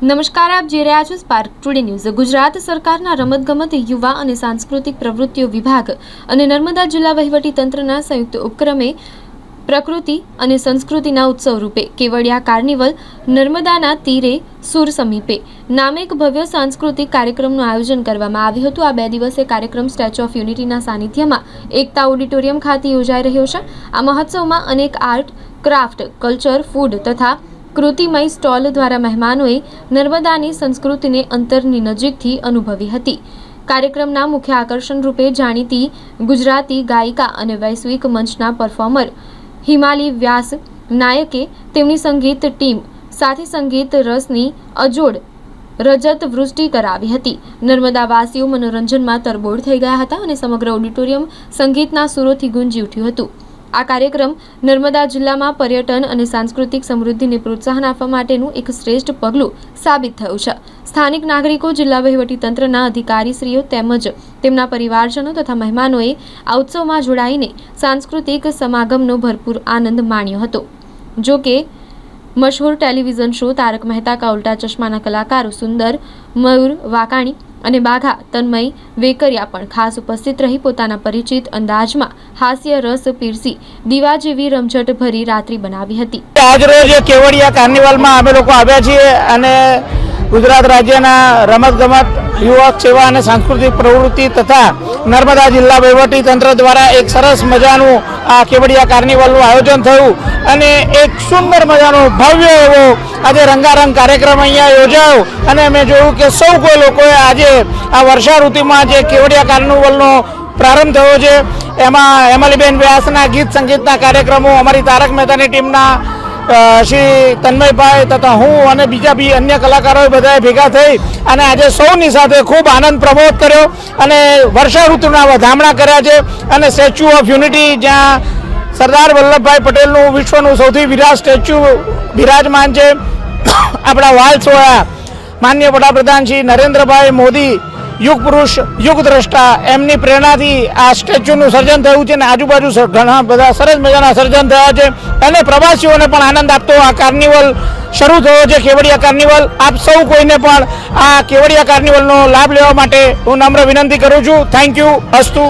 નમસ્કાર, આપ જોઈ રહ્યા છો સ્પાર્ક ટુડે ન્યૂઝ ગુજરાત સરકારના રમતગમત, યુવા અને સાંસ્કૃતિક પ્રવૃત્તિઓ વિભાગ અને નર્મદા જિલ્લા વહીવટી તંત્રના સંયુક્ત ઉપક્રમે પ્રકૃતિ અને સંસ્કૃતિના ઉત્સવ રૂપે કેવડિયા કાર્નિવલ નર્મદાના તીરે સુર સમીપે નામે એક ભવ્ય સાંસ્કૃતિક કાર્યક્રમનું આયોજન કરવામાં આવ્યું હતું. આ બે દિવસે કાર્યક્રમ સ્ટેચ્યુ ઓફ યુનિટીના સાનિધ્યમાં એકતા ઓડિટોરિયમ ખાતે યોજાઈ રહ્યો છે. આ મહોત્સવમાં અનેક આર્ટ, ક્રાફ્ટ, કલ્ચર, ફૂડ તથા કૃતિમય સ્ટોલ દ્વારા મહેમાનોએ નર્મદાની સંસ્કૃતિને અંતરની નજીકથી અનુભવી હતી. કાર્યક્રમના મુખ્ય આકર્ષણ રૂપે જાણીતી ગુજરાતી ગાયિકા અને વૈશ્વિક મંચના પરફોર્મર હિમાલી વ્યાસ નાયકે તેમની સંગીત ટીમ સાથે સંગીત રસની અજોડ રજત વૃષ્ટિ કરાવી હતી. નર્મદાવાસીઓ મનોરંજનમાં તરબોળ થઈ ગયા હતા અને સમગ્ર ઓડિટોરિયમ સંગીતના સુરોથી ગુંજી ઉઠ્યું હતું. આ કાર્યક્રમ નર્મદા જિલ્લામાં પર્યટન અને સાંસ્કૃતિક સમૃદ્ધિને પ્રોત્સાહન આપવા માટેનું એક શ્રેષ્ઠ પગલું સાબિત થયું છે. સ્થાનિક નાગરિકો, જિલ્લા વહીવટીતંત્રના અધિકારીશ્રીઓ તેમજ તેમના પરિવારજનો તથા મહેમાનોએ આ ઉત્સવમાં જોડાઈને સાંસ્કૃતિક સમાગમનો ભરપૂર આનંદ માણ્યો હતો. જો કે, મશહૂર ટેલિવિઝન શો તારક મહેતા કા ઉલ્ટા ચશ્માના કલાકારો સુંદર, મયુર, વાકાણી અને બાઘા, તન્મય, વેકરિયા પણ ખાસ ઉપસ્થિત રહી પોતાના પરિચિત અંદાજમાં હાસ્ય રસ પીરસી દીવા જેવી રમઝટ ભરી રાત્રિ બનાવી હતી. આજરોજ કેવડિયા કાર્નિવલમાં અમે લોકો આવ્યા છીએ અને ગુજરાત રાજ્યના રમતગમત, યુવક સેવા અને સાંસ્કૃતિક પ્રવૃત્તિ તથા નર્મદા જિલ્લા વહીવટી તંત્ર દ્વારા એક સરસ મજાનું આ કેવડિયા કાર્નિવલનું આયોજન થયું અને એક સુંદર મજાનો ભવ્ય એવો આજે રંગારંગ કાર્યક્રમ અહીંયા યોજાયો અને મેં જોયું કે સૌ કોઈ લોકોએ આજે આ વર્ષા ઋતુમાં જે કેવડિયા કાર્નિવલનો પ્રારંભ થયો છે, એમાં હેમલીબેન વ્યાસના ગીત સંગીતના કાર્યક્રમો, અમારી તારક મહેતાની ટીમના શ્રી તન્મયભાઈ તથા હું અને બીજા બી અન્ય કલાકારોએ બધાએ ભેગા થઈ અને આજે સૌની સાથે ખૂબ આનંદ પ્રમોદ કર્યો અને વર્ષા ઋતુના વધામણા કર્યા છે અને સ્ટેચ્યુ ઓફ યુનિટી જ્યાં સરદાર વલ્લભભાઈ પટેલનું વિશ્વનું સૌથી વિરાટ સ્ટેચ્યુ બિરાજમાન છે. આપણા વાલ સોયા માન્ય વડાપ્રધાન શ્રી નરેન્દ્રભાઈ મોદી યુગ પુરુષ યુગ દ્રષ્ટા એમની પ્રેરણાથી આ સ્ટેચ્યુનું સર્જન થયું છે અને આજુબાજુ ઘણા બધા સરસ મજાના સર્જન થયા છે. અને પ્રવાસીઓને પણ આનંદ આપતો આ કાર્નિવલ શરૂ થયો છે, કેવડિયા કાર્નિવલ. આપ સૌ કોઈને પણ આ કેવડિયા કાર્નિવલનો લાભ લેવા માટે હું નમ્ર વિનંતી કરું છું. થેન્ક યુ અસ્તુ.